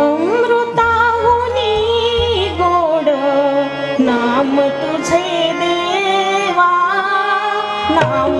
अमृताहुनी गोड नाम तुझे देवा नाम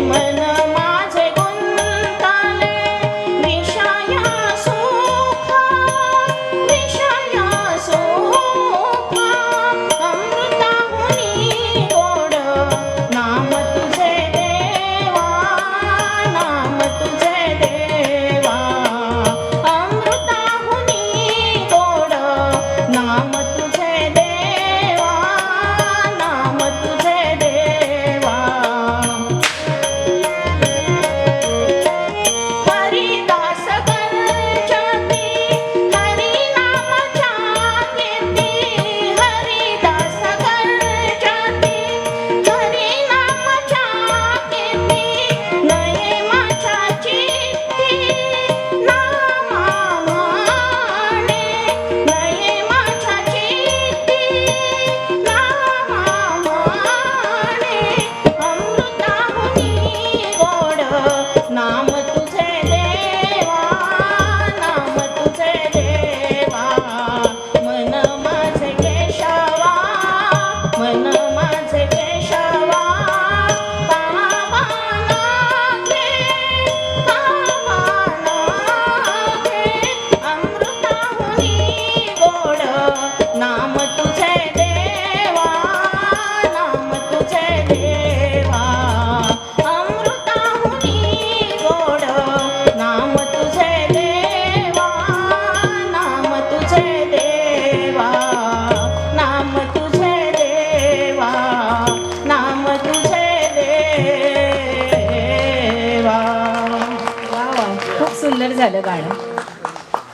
मन पॉप्युलर झालं गाणं.